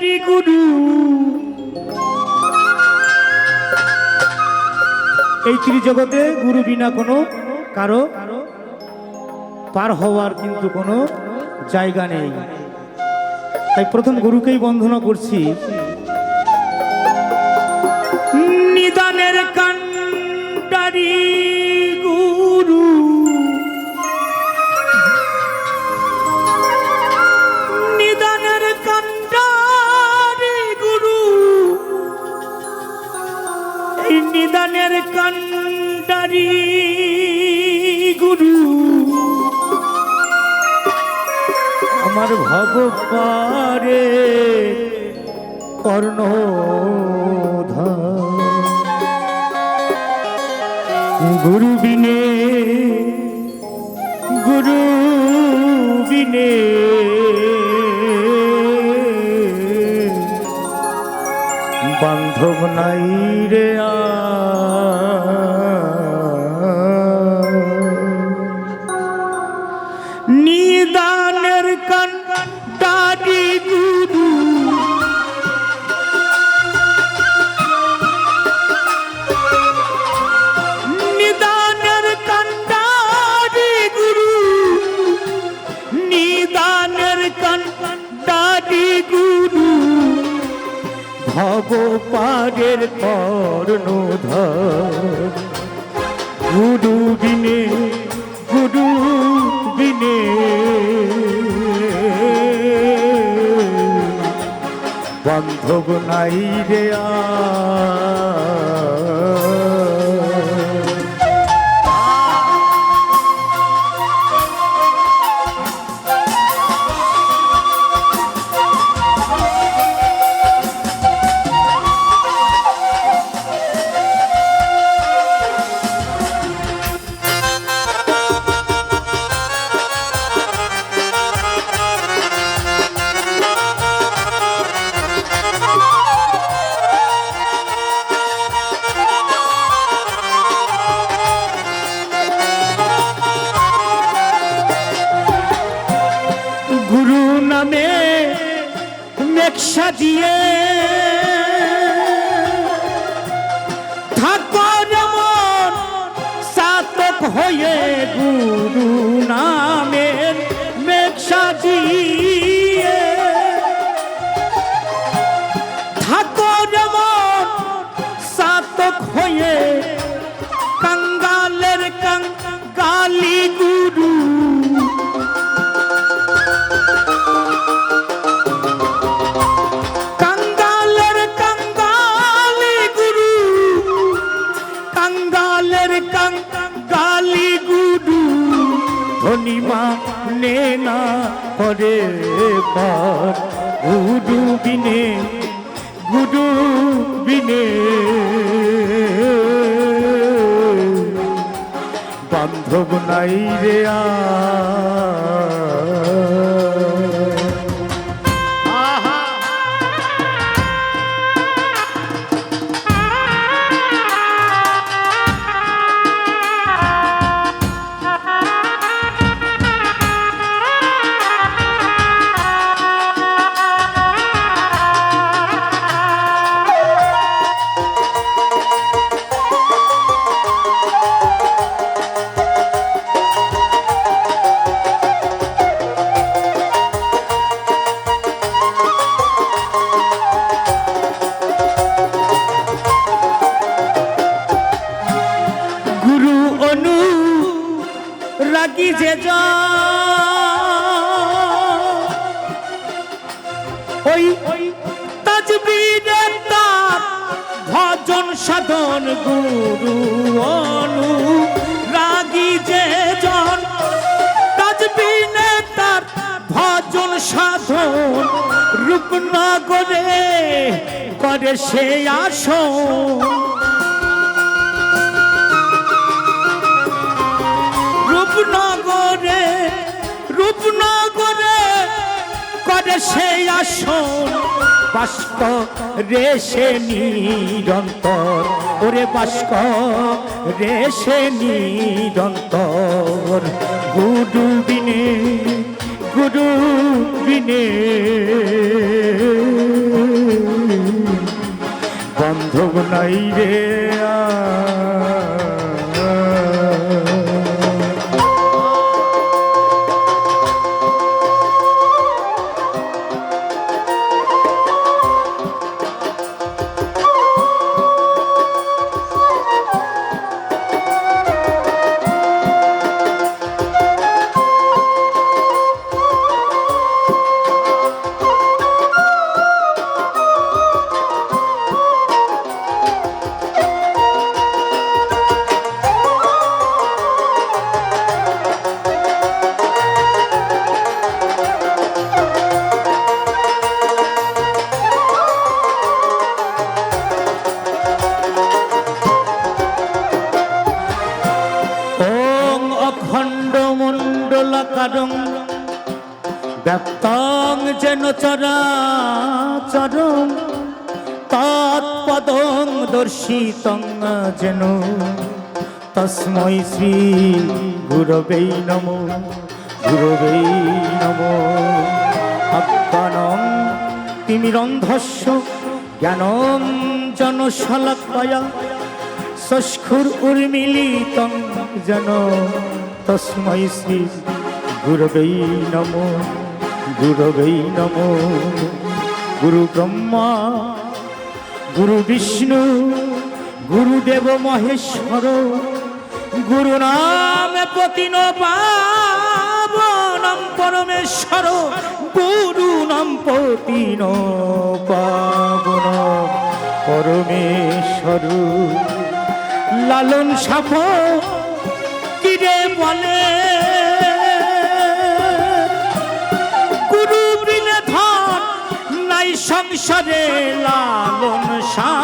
কান্ডারি গুরু। এই ত্রিজগতে গুরু বিনা কোনো কারও পার হওয়ার কিন্তু কোনো জায়গা নেই। তাই প্রথম গুরুকেই বন্ধনা করছি। নিদানের কান্ডারি গুরু। আমার ভগবারে কর্ণ গুরু বিনে গুরু বিনে বান্ধব নাই রে আ পাগের কর্ণধর। গুরু বিনে গুডু বিনে। বান্ধব নাই রে আ মেঘসা দিয়ে থাকো যেমন সাতক হয়ে গুরু ধনিমা নে করে গুডু গুরু বিনে গুরু বিনে বান্ধব নাই রে আ যে ওই ভজন সাধন গুরু অনু রাগি যে জন। তাজবীরে তার ভজন সাধন রূপনগরে করে সে আসন। পাশে আসো বাস্ক রে সে নিরন্তর। ওরে বাস্ক রে সে নিরন্তর। গুডু বিনে গুডু বিনে। বন্ধু নাই রে আ ব্যক্তং যেন চরাচরং তৎপদং দর্শিতং যেন। তস্মৈ শ্রী গুরবেই নম গুরবেই নম। আত্মানং তিমিরন্ধস্য, জ্ঞানং জনশলাকয়া সস্ফুর উর্মিলিতং যেন। তস্মৈ শ্রী গুরবেই নম। গুরু ব্রহ্মা, গুরু বিষ্ণু গুরুদেব মহেশ্বর, গুরু নামে পতিন পাবনম পরমেশ্বর, গুরু নাম পতিন পাবন পরমেশ্বর। লালন সাফ, কিরে বলে সংসারে লালন সাফ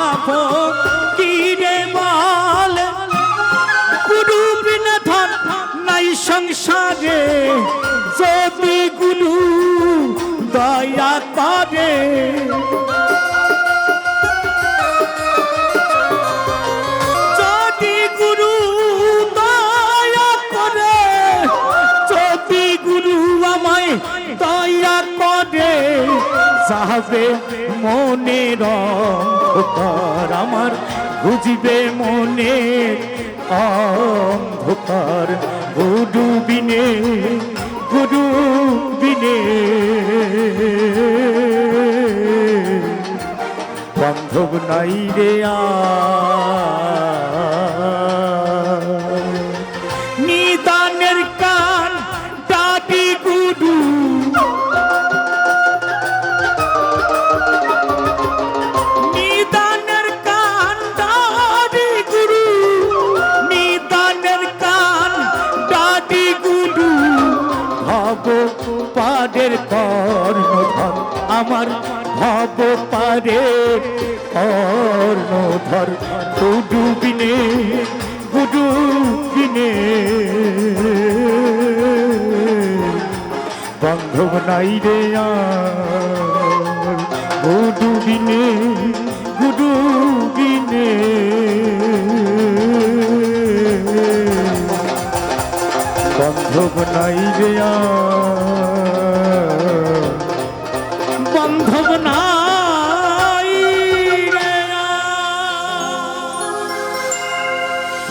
যাবে মনের অন্ধকার আমার বুঝবে মনে অন্ধকার গুরু বিনে গুরু বিনে বান্ধব নাই রে আর। কর্ণধর আমার ভব পাদের কর্ণধর। গুরু বিনে গুরু বিনে। বান্ধব নাই রে গুরু বিনে গুরু বিনে। বান্ধব নাই রে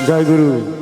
রে আর। জয় গুরু